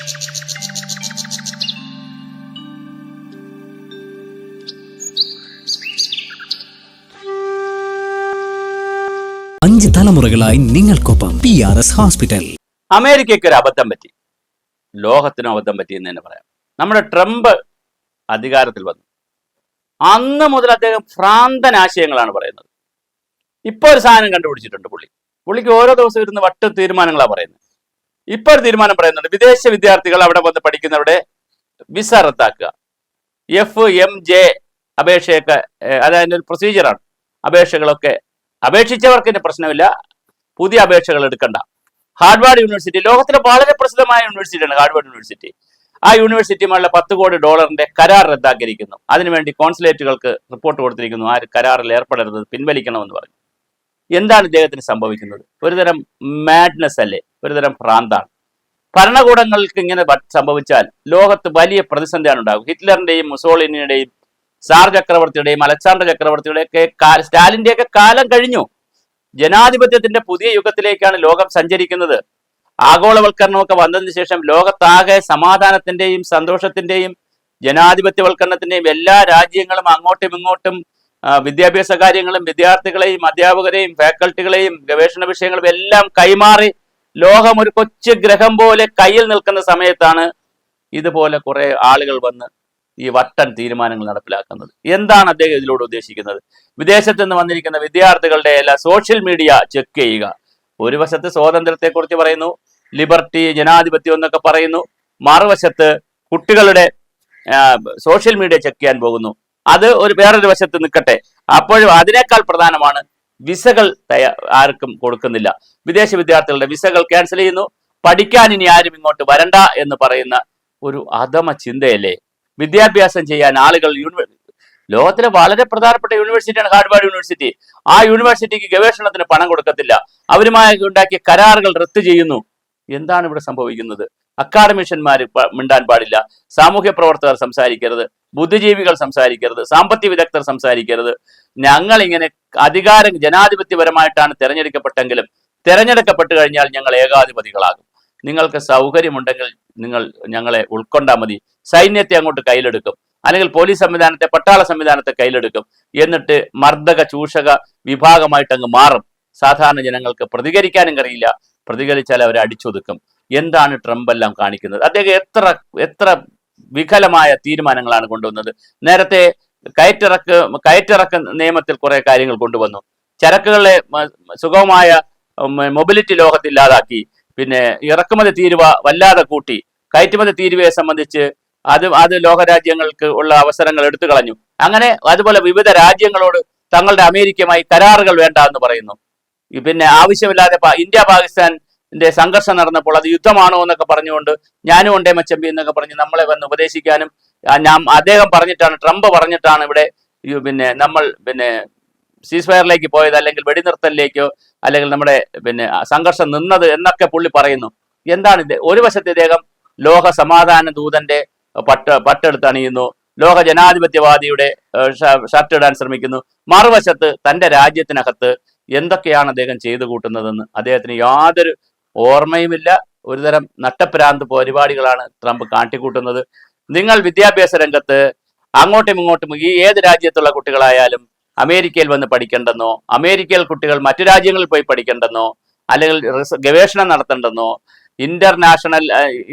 അഞ്ച് തലമുറകളായി നിങ്ങൾക്കൊപ്പം പി ആർ എസ് ഹോസ്പിറ്റൽ അമേരിക്കയ്ക്ക് ഒരു അബദ്ധം പറ്റി. ലോകത്തിനും അബദ്ധം പറ്റി എന്ന് തന്നെ പറയാം. നമ്മുടെ ട്രംപ് അധികാരത്തിൽ വന്നു. അന്ന് മുതൽ അദ്ദേഹം ഭ്രാന്തൻ ആശയങ്ങളാണ് പറയുന്നത്. ഇപ്പൊ ഒരു സാധനം കണ്ടുപിടിച്ചിട്ടുണ്ട് പുള്ളി. പുള്ളിക്ക് ഓരോ ദിവസം ഇരുന്ന് വട്ട തീരുമാനങ്ങളാണ് പറയുന്നത്. ഇപ്പൊ ഒരു തീരുമാനം പറയുന്നുണ്ട്. വിദേശ വിദ്യാർത്ഥികൾ അവിടെ വന്ന് പഠിക്കുന്നവരുടെ വിസ റദ്ദാക്കുക. എഫ് എം ജെ അപേക്ഷയൊക്കെ അതായത് ഒരു പ്രൊസീജിയറാണ് അപേക്ഷകളൊക്കെ അപേക്ഷിച്ചവർക്ക് ഇതിന് പ്രശ്നമില്ല. പുതിയ അപേക്ഷകൾ എടുക്കണ്ട. ഹാർഡ്വാർഡ് യൂണിവേഴ്സിറ്റി ലോകത്തിലെ വളരെ പ്രസിദ്ധമായ യൂണിവേഴ്സിറ്റിയാണ് ഹാർഡ്വാർഡ് യൂണിവേഴ്സിറ്റി. ആ യൂണിവേഴ്സിറ്റിയുമായുള്ള പത്ത് കോടി ഡോളറിന്റെ കരാർ റദ്ദാക്കിയിരിക്കുന്നു. അതിനുവേണ്ടി കോൺസുലേറ്റുകൾക്ക് റിപ്പോർട്ട് കൊടുത്തിരിക്കുന്നു. ആ കരാറിൽ ഏർപ്പെടരുത് പിൻവലിക്കണമെന്ന് പറഞ്ഞു. എന്താണ് ഇദ്ദേഹത്തിന് സംഭവിക്കുന്നത്? ഒരുതരം മാഡ്നസ് അല്ലേ? ഒരുതരം ഭ്രാന്താണ്. ഭരണകൂടങ്ങൾക്ക് ഇങ്ങനെ സംഭവിച്ചാൽ ലോകത്ത് വലിയ പ്രതിസന്ധിയാണ് ഉണ്ടാകും ഹിറ്റ്ലറിന്റെയും മുസോളിനിയുടെയും സാർ ചക്രവർത്തിയുടെയും അലക്സാണ്ടർ ചക്രവർത്തിയുടെ ഒക്കെ സ്റ്റാലിന്റെ ഒക്കെ കാലം കഴിഞ്ഞു. ജനാധിപത്യത്തിന്റെ പുതിയ യുഗത്തിലേക്കാണ് ലോകം സഞ്ചരിക്കുന്നത്. ആഗോളവൽക്കരണമൊക്കെ വന്നതിന് ശേഷം ലോകത്താകെ സമാധാനത്തിന്റെയും സന്തോഷത്തിന്റെയും ജനാധിപത്യവൽക്കരണത്തിന്റെയും എല്ലാ രാജ്യങ്ങളും അങ്ങോട്ടും ഇങ്ങോട്ടും വിദ്യാഭ്യാസ കാര്യങ്ങളും വിദ്യാർത്ഥികളെയും അധ്യാപകരെയും ഫാക്കൽറ്റികളെയും ഗവേഷണ വിഷയങ്ങളും എല്ലാം കൈമാറി ലോകം ഒരു കൊച്ചു ഗ്രഹം പോലെ കയ്യിൽ നിൽക്കുന്ന സമയത്താണ് ഇതുപോലെ കുറെ ആളുകൾ വന്ന് ഈ വട്ടൻ തീരുമാനങ്ങൾ നടപ്പിലാക്കുന്നത്. എന്താണ് അദ്ദേഹം ഇതിലൂടെ ഉദ്ദേശിക്കുന്നത്? വിദേശത്ത് നിന്ന് വന്നിരിക്കുന്ന വിദ്യാർത്ഥികളുടെ എല്ലാ സോഷ്യൽ മീഡിയ ചെക്ക് ചെയ്യുക. ഒരു വശത്ത് സ്വാതന്ത്ര്യത്തെക്കുറിച്ച് പറയുന്നു ലിബർട്ടി ജനാധിപത്യം എന്നൊക്കെ പറയുന്നു മറുവശത്ത് കുട്ടികളുടെ സോഷ്യൽ മീഡിയ ചെക്ക് ചെയ്യാൻ പോകുന്നു. അത് ഒരു വേറൊരു വശത്ത് നിൽക്കട്ടെ. അപ്പോഴും അതിനേക്കാൾ പ്രധാനമാണ് വിസകൾ ആർക്കും കൊടുക്കുന്നില്ല. വിദേശ വിദ്യാർത്ഥികളുടെ വിസകൾ ക്യാൻസൽ ചെയ്യുന്നു. പഠിക്കാൻ ഇനി ആരും ഇങ്ങോട്ട് വരണ്ട എന്ന് പറയുന്ന ഒരു അധമ ചിന്തയല്ലേ? വിദ്യാഭ്യാസം ചെയ്യാൻ ആളുകൾ യൂണിവേഴ്സിറ്റി ലോകത്തിലെ വളരെ പ്രധാനപ്പെട്ട യൂണിവേഴ്സിറ്റിയാണ് ഹാർഡ്വാർഡ് യൂണിവേഴ്സിറ്റി. ആ യൂണിവേഴ്സിറ്റിക്ക് ഗവേഷണത്തിന് പണം കൊടുക്കത്തില്ല. അവരുമായി ഉണ്ടാക്കിയ കരാറുകൾ റദ്ദ് ചെയ്യുന്നു. എന്താണ് ഇവിടെ സംഭവിക്കുന്നത്? അക്കാഡമിഷ്യന്മാർ മിണ്ടാൻ പാടില്ല. സാമൂഹ്യ പ്രവർത്തകർ സംസാരിക്കരുത്. ബുദ്ധിജീവികൾ സംസാരിക്കരുത് സാമ്പത്തിക വിദഗ്ധർ സംസാരിക്കരുത്. ഞങ്ങൾ ഇങ്ങനെ അധികാരം ജനാധിപത്യപരമായിട്ടാണ് തിരഞ്ഞെടുക്കപ്പെട്ടെങ്കിലും തിരഞ്ഞെടുക്കപ്പെട്ടു കഴിഞ്ഞാൽ ഞങ്ങൾ ഏകാധിപതികളാകും. നിങ്ങൾക്ക് സൗകര്യമുണ്ടെങ്കിൽ നിങ്ങൾ ഞങ്ങളെ ഉൾക്കൊണ്ടാൽ മതി. സൈന്യത്തെ അങ്ങോട്ട് കയ്യിലെടുക്കും. അല്ലെങ്കിൽ പോലീസ് സംവിധാനത്തെ പട്ടാള സംവിധാനത്തെ കയ്യിലെടുക്കും. എന്നിട്ട് മർദ്ദക ചൂഷക വിഭാഗമായിട്ട് അങ്ങ് മാറും. സാധാരണ ജനങ്ങൾക്ക് പ്രതികരിക്കാനും കഴിയില്ല. പ്രതികരിച്ചാൽ അവരെ അടിച്ചൊതുക്കും. എന്താണ് ട്രംപ് എല്ലാം കാണിക്കുന്നത്? അദ്ദേഹം എത്ര എത്ര വികലമായ തീരുമാനങ്ങളാണ് കൊണ്ടുവന്നത്. നേരത്തെ കയറ്റിറക്ക് കയറ്റിറക്ക് നിയമത്തിൽ കുറെ കാര്യങ്ങൾ കൊണ്ടുവന്നു. ചരക്കുകളെ സുഗമമായ മൊബിലിറ്റി ലോകത്ത് ഇല്ലാതാക്കി പിന്നെ ഇറക്കുമതി തീരുവ വല്ലാതെ കൂട്ടി. കയറ്റുമതി തീരുവയെ സംബന്ധിച്ച് അത് അത് ലോകരാജ്യങ്ങൾക്ക് ഉള്ള അവസരങ്ങൾ എടുത്തു കളഞ്ഞു. അങ്ങനെ അതുപോലെ വിവിധ രാജ്യങ്ങളോട് തങ്ങളുടെ അമേരിക്കയുമായി കരാറുകൾ വേണ്ട എന്ന് പറയുന്നു. പിന്നെ ആവശ്യമില്ലാതെ ഇന്ത്യ പാകിസ്ഥാന്റെ സംഘർഷം നടന്നപ്പോൾ അത് യുദ്ധമാണോ എന്നൊക്കെ പറഞ്ഞുകൊണ്ട് ഞാനും ഉണ്ടേ മച്ചമ്പി എന്നൊക്കെ പറഞ്ഞ് നമ്മളെ വന്ന് ഉപദേശിക്കാനും ഞാൻ അദ്ദേഹം പറഞ്ഞിട്ടാണ് ട്രംപ് പറഞ്ഞിട്ടാണ് ഇവിടെ പിന്നെ നമ്മൾ പിന്നെ സീസ്ഫയറിലേക്ക് പോയത് അല്ലെങ്കിൽ വെടിനിർത്തലിലേക്കോ അല്ലെങ്കിൽ നമ്മുടെ പിന്നെ സംഘർഷം നിന്നത് എന്നൊക്കെ പുള്ളി പറയുന്നു. എന്താണ് ഇത്? ഒരു വശത്ത് ഇദ്ദേഹം ലോക സമാധാന ദൂതന്റെ പട്ട പട്ടെടുത്ത് അണിയുന്നു ലോക ജനാധിപത്യവാദിയുടെ ഷർട്ട് ഇടാൻ ശ്രമിക്കുന്നു. മറുവശത്ത് തന്റെ രാജ്യത്തിനകത്ത് എന്തൊക്കെയാണ് അദ്ദേഹം ചെയ്തു കൂട്ടുന്നതെന്ന് അദ്ദേഹത്തിന് യാതൊരു ഓർമ്മയുമില്ല. ഒരുതരം നട്ടപ്രാന്ത് പരിപാടികളാണ് ട്രംപ് കാട്ടിക്കൂട്ടുന്നത്. നിങ്ങൾ വിദ്യാഭ്യാസ രംഗത്ത് അങ്ങോട്ടും ഇങ്ങോട്ടും ഈ ഏത് രാജ്യത്തുള്ള കുട്ടികളായാലും അമേരിക്കയിൽ വന്ന് പഠിക്കണ്ടെന്നോ അമേരിക്കയിൽ കുട്ടികൾ മറ്റു രാജ്യങ്ങളിൽ പോയി പഠിക്കണ്ടെന്നോ അല്ലെങ്കിൽ ഗവേഷണം നടത്തണ്ടെന്നോ ഇന്റർനാഷണൽ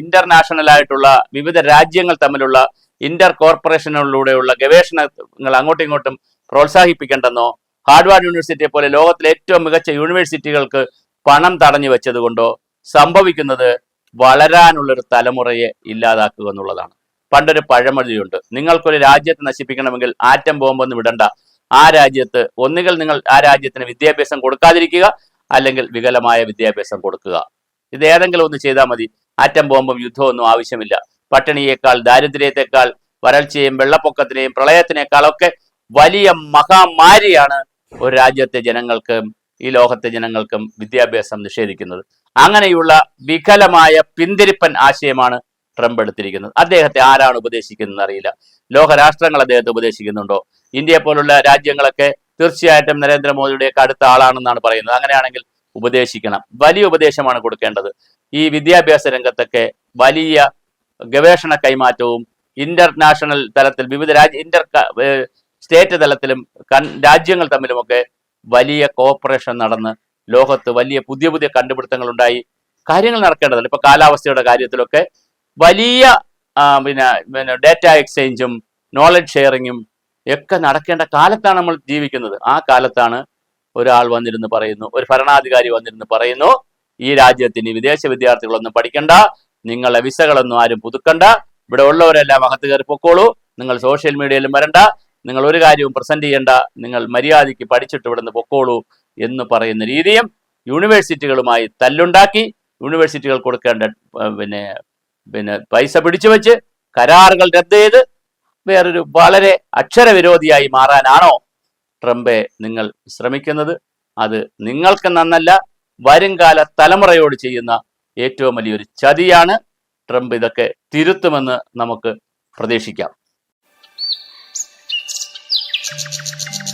ഇന്റർനാഷണൽ ആയിട്ടുള്ള വിവിധ രാജ്യങ്ങൾ തമ്മിലുള്ള ഇന്റർ കോർപ്പറേഷനുകളിലൂടെയുള്ള ഗവേഷണങ്ങൾ അങ്ങോട്ടും ഇങ്ങോട്ടും പ്രോത്സാഹിപ്പിക്കേണ്ടെന്നോ ഹാർഡ്വാർഡ് യൂണിവേഴ്സിറ്റിയെ പോലെ ലോകത്തിലെ ഏറ്റവും മികച്ച യൂണിവേഴ്സിറ്റികൾക്ക് പണം തടഞ്ഞു വെച്ചതുകൊണ്ടോ സംഭവിക്കുന്നത് വളരാനുള്ളൊരു തലമുറയെ ഇല്ലാതാക്കുക എന്നുള്ളതാണ്. പണ്ടൊരു പഴമൊഴിയുണ്ട്. നിങ്ങൾക്കൊരു രാജ്യത്തെ നശിപ്പിക്കണമെങ്കിൽ ആറ്റം ബോംബൊന്നും വിടണ്ട. ആ രാജ്യത്ത് ഒന്നുകിൽ നിങ്ങൾ ആ രാജ്യത്തിന് വിദ്യാഭ്യാസം കൊടുക്കാതിരിക്കുക അല്ലെങ്കിൽ വികലമായ വിദ്യാഭ്യാസം കൊടുക്കുക. ഇത് ഏതെങ്കിലും ഒന്ന് ചെയ്താൽ മതി. ആറ്റം ബോംബും യുദ്ധമൊന്നും ആവശ്യമില്ല. പട്ടിണിയേക്കാൾ ദാരിദ്ര്യത്തെക്കാൾ വരൾച്ചയും വെള്ളപ്പൊക്കത്തിനെയും പ്രളയത്തിനേക്കാളൊക്കെ വലിയ മഹാമാരിയാണ് ഒരു രാജ്യത്തെ ജനങ്ങൾക്കും ഈ ലോകത്തെ ജനങ്ങൾക്കും വിദ്യാഭ്യാസം നിഷേധിക്കുന്നത്. അങ്ങനെയുള്ള വികലമായ പിന്തിരിപ്പൻ ആശയമാണ് ട്രംപ് എടുത്തിരിക്കുന്നത്. അദ്ദേഹത്തെ ആരാണ് ഉപദേശിക്കുന്നത് അറിയില്ല. ലോകരാഷ്ട്രങ്ങൾ അദ്ദേഹത്തെ ഉപദേശിക്കുന്നുണ്ടോ? ഇന്ത്യ പോലുള്ള രാജ്യങ്ങളൊക്കെ തീർച്ചയായിട്ടും നരേന്ദ്രമോദിയുടെയൊക്കെ അടുത്ത ആളാണെന്നാണ് പറയുന്നത്. അങ്ങനെയാണെങ്കിൽ ഉപദേശിക്കണം. വലിയ ഉപദേശമാണ് കൊടുക്കേണ്ടത്. ഈ വിദ്യാഭ്യാസ രംഗത്തൊക്കെ വലിയ ഗവേഷണ കൈമാറ്റവും ഇന്റർനാഷണൽ തലത്തിൽ വിവിധ രാജ്യ ഇന്റർ സ്റ്റേറ്റ് തലത്തിലും രാജ്യങ്ങൾ തമ്മിലുമൊക്കെ വലിയ കോപ്പറേഷൻ നടന്ന് ലോകത്ത് വലിയ പുതിയ പുതിയ കണ്ടുപിടുത്തങ്ങൾ ഉണ്ടായി കാര്യങ്ങൾ നടക്കേണ്ടതല്ല. ഇപ്പൊ കാലാവസ്ഥയുടെ കാര്യത്തിലൊക്കെ വലിയ പിന്നെ പിന്നെ ഡേറ്റ എക്സ്ചേഞ്ചും നോളജ് ഷെയറിങ്ങും ഒക്കെ നടക്കേണ്ട കാലത്താണ് നമ്മൾ ജീവിക്കുന്നത്. ആ കാലത്താണ് ഒരാൾ വന്നിരുന്ന് പറയുന്നു ഒരു ഭരണാധികാരി വന്നിരുന്ന് പറയുന്നു ഈ രാജ്യത്തിന് വിദേശ വിദ്യാർത്ഥികളൊന്നും പഠിക്കണ്ട നിങ്ങളെ വിസകളൊന്നും ആരും പുതുക്കണ്ട ഇവിടെ ഉള്ളവരെല്ലാം അകത്ത് കയറി പൊക്കോളൂ നിങ്ങൾ സോഷ്യൽ മീഡിയയിലും വരണ്ട നിങ്ങൾ ഒരു കാര്യവും പ്രസന്റ് ചെയ്യേണ്ട. നിങ്ങൾ മര്യാദയ്ക്ക് പഠിച്ചിട്ട് ഇവിടെ നിന്ന് പൊക്കോളൂ എന്ന് പറയുന്ന രീതിയും യൂണിവേഴ്സിറ്റികളുമായി തല്ലുണ്ടാക്കി യൂണിവേഴ്സിറ്റികൾ കൊടുക്കേണ്ട പിന്നെ പിന്നെ പൈസ പിടിച്ചു വെച്ച് കരാറുകൾ റദ്ദ് ചെയ്ത് വേറൊരു വളരെ അക്ഷരവിരോധിയായി മാറാനാണോ ട്രംപെ നിങ്ങൾ ശ്രമിക്കുന്നത്? അത് നിങ്ങൾക്ക് നന്നല്ല വരുംകാല തലമുറയോട് ചെയ്യുന്ന ഏറ്റവും വലിയൊരു ചതിയാണ് ട്രംപ് ഇതൊക്കെ തിരുത്തുമെന്ന് നമുക്ക് പ്രതീക്ഷിക്കാം. チチチチチチ